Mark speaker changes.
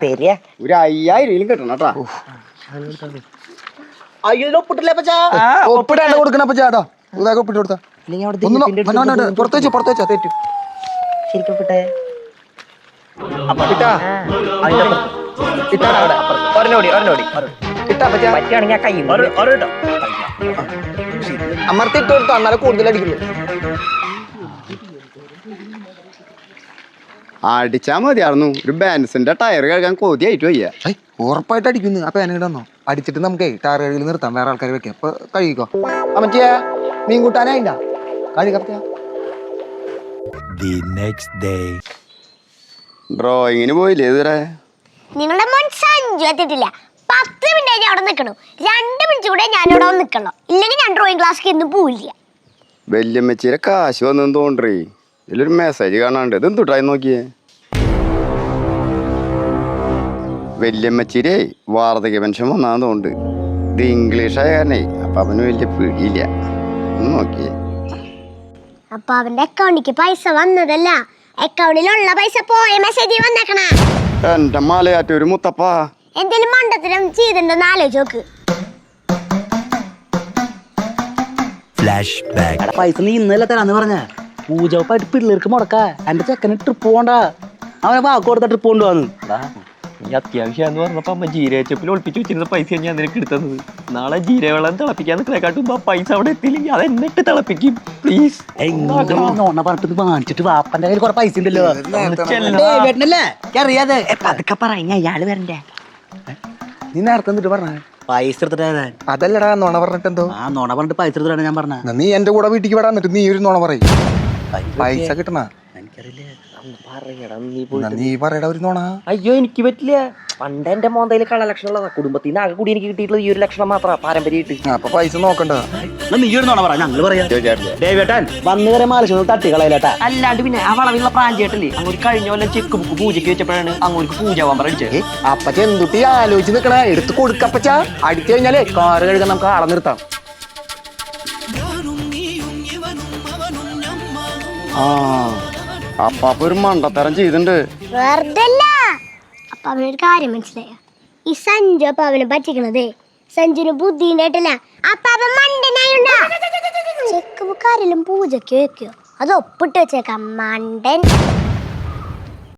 Speaker 1: തരിക
Speaker 2: ഒരു അയ്യായിരം കിട്ടണം കേട്ടാ.
Speaker 1: അയ്യോ ഒപ്പിട്ടില്ല അപ്പച്ചാ?
Speaker 3: ഒപ്പിടാണ്ട് കൊടുക്കണ അപ്പൊ ചേട്ടാ ഇതാക്കി ഒപ്പിട്ട് കൊടുത്താ. തെറ്റു.
Speaker 1: ശരിക്കും ഒപ്പിട്ടെ.
Speaker 3: അന്നാലും കൂടുതൽ അടിക്കുള്ളൂ
Speaker 2: അടിച്ചാ മതിയായിരുന്നു. ഒരു ബാൻസിന്റെ ടയർ കഴുകാൻ കൊതിയായിട്ട് വയ്യ.
Speaker 3: ഉറപ്പായിട്ട് അടിക്കുന്നു. അപ്പൊ എന്നെ വന്നോ അടിച്ചിട്ട് നമുക്ക് ടയർ കഴുകിൽ നിർത്താം. വേറെ ആൾക്കാർ വെക്കാം. അപ്പൊ കഴുകിക്കോ. അമ്മച്ചിയാ മീൻ കൂട്ടാനായില്ല കഴുകപ്പ
Speaker 4: the next day.
Speaker 2: ഡ്രോയിങ്ങിന് പോയില്ലേ ഇതുവരെ?
Speaker 5: നിങ്ങളുടെ മോൻ സഞ്ജു എത്തിയിട്ടില്ല. പത്ത് മിനിറ്റ് കഴിഞ്ഞ് അവിടെ നിൽക്കണു രണ്ട് മിനിറ്റ് കൂടെ ഞാൻ ഇവിടെ വന്ന് നിൽക്കണം ഇല്ലെങ്കിൽ ഞാൻ ഡ്രോയിങ് ക്ലാസ്സിൽ ഇന്ന് പോവില്ല.
Speaker 2: വല്യമ്മച്ചിയുടെ കാശ് വന്നെന്ന് തോണ്ടേ ഇതിലൊരു മെസ്സേജ് കാണാണ്ട് ഇത് എന്തുട്ടായി നോക്കിയേ? വല്യമ്മച്ചിരെ വാർദ്ധക്യ പെൻഷൻ വന്നാന്ന് തോണ്ട് ഇത് ഇംഗ്ലീഷ് ആയ കാരണേ അപ്പൊ അവന് വലിയ പിടിയില്ല. ഒന്ന് നോക്കിയേ.
Speaker 5: അപ്പൊ അവന്റെ അക്കൗണ്ടിക്ക് പൈസ വന്നതല്ല. അക്കൗണ്ടിലുള്ള പൈസ പോയ മെസ്സേജ് വന്നേക്കണ.
Speaker 2: എന്റെ മലയാറ്റൂര് മുത്തപ്പ.
Speaker 5: എന്തെങ്കിലും മണ്ടത്തരം ചെയ്തിട്ടുണ്ടെന്ന് ആലോചിച്ച് നോക്ക്.
Speaker 1: പൈസ നീ ഇന്നലെ തരാന്ന് പറഞ്ഞ? പൂജപ്പായിട്ട് പിള്ളേർക്ക് മുടക്ക. എന്റെ ചെക്കന് ട്രിപ്പ് പോണ്ട. അവനെ വാക്ക് കൊടുത്ത ട്രിപ്പ് കൊണ്ടുപോകാന്ന്
Speaker 6: ഈ അത്യാവശ്യമാന്ന് പറഞ്ഞപ്പോ അമ്മ ജീരകച്ചപ്പിൽ ഒളിപ്പിച്ച് വെച്ചിരുന്ന പൈസ ഞാൻ നിനക്ക് എടുത്തത്. നാളെ ജീരവെള്ളം തിളപ്പിക്കാൻ നിൽക്കണേക്കാട്ടും ആ പൈസ അവിടെ എത്തിയില്ലെങ്കിൽ അത് എന്നിട്ട് തിളപ്പിക്കും. പ്ലീസ്
Speaker 1: നോണ പറഞ്ഞിട്ട് വാങ്ങിച്ചിട്ട് വാപ്പന്റെ കയ്യിൽ കുറെ പൈസ ഉണ്ടല്ലോ. അറിയാതെ. പതുക്കെ പറഞ്ഞ അയാൾ വരണ്ടേ?
Speaker 3: നീ നേരത്തെ എന്നിട്ട് പറഞ്ഞ?
Speaker 1: പൈസ
Speaker 3: അതല്ലടാ നോണ പറഞ്ഞിട്ട് എന്തോ.
Speaker 1: ആ നോണ പറഞ്ഞിട്ട് പൈസ എടുത്തിട്ടാണ് ഞാൻ പറഞ്ഞ.
Speaker 3: എന്നാ നീ എന്റെ കൂടെ വീട്ടിലേക്ക് വിടാൻ നീ ഒരു നോണ പറയും. പൈസ കിട്ടണ.
Speaker 1: എനിക്കറിയില്ല.
Speaker 6: നീ
Speaker 3: പറയടാ ഒരു നോണ.
Speaker 6: അയ്യോ എനിക്ക് പറ്റില്ല. പണ്ട് എന്റെ മോന്തയിൽ കള ലക്ഷണം ഉള്ളതാ. കുടുംബത്തിൽ നിന്ന് ആകെ കൂടി എനിക്ക് കിട്ടിയിട്ടുള്ള ഈ ഒരു ലക്ഷണം മാത്രമാണ് പാരമ്പര്യമായിട്ട്.
Speaker 3: അപ്പൊ പൈസ
Speaker 1: നോക്കണ്ട. നീ ഒരു നോണ പറ ഞങ്ങൾ പറയാ. വന്നു കയറി മാലിശ തട്ടി കളയിലേട്ടാ.
Speaker 6: അല്ലാണ്ട് പിന്നെ ആ വളവിലുള്ള പ്രാഞ്ചേട്ടല്ലേ അങ്ങോട്ട് കഴിഞ്ഞ കൊല്ലം ചെക്ക് ബുക്ക് പൂജയ്ക്ക് വെച്ചപ്പോഴാണ് അങ്ങോട്ട് പൂജ പോകാൻ അടിച്ചത്
Speaker 3: അപ്പച്ച എന്തുട്ടി ആലോചിച്ച് നിക്കണേ എടുത്ത് കൊടുക്കപ്പച്ച അടിച്ചു കഴിഞ്ഞാലേ കാറ് കഴുകാൻ നമുക്ക് ആളെ നിർത്താം.
Speaker 2: ആ. അപ്പാപ്പ ഒരു മണ്ടത്തരം ചെയ്തിണ്ട്
Speaker 5: വെറുതെ അല്ല അപ്പൊ അവനൊരു കാര്യം മനസ്സിലായ? ഈ സഞ്ജു അപ്പൊ അവനെ പറ്റിക്കണതേ. സഞ്ജുന് ബുദ്ധിണ്ടായിട്ടില്ല അപ്പൊ അവൻ മണ്ടനായുണ്ടാ. ചെക്ക് ബുക്കാരെല്ലാം പൂജയ്ക്ക് വെക്കോ. അത് ഒപ്പിട്ട് വെച്ചേക്കാം. മണ്ടൻ.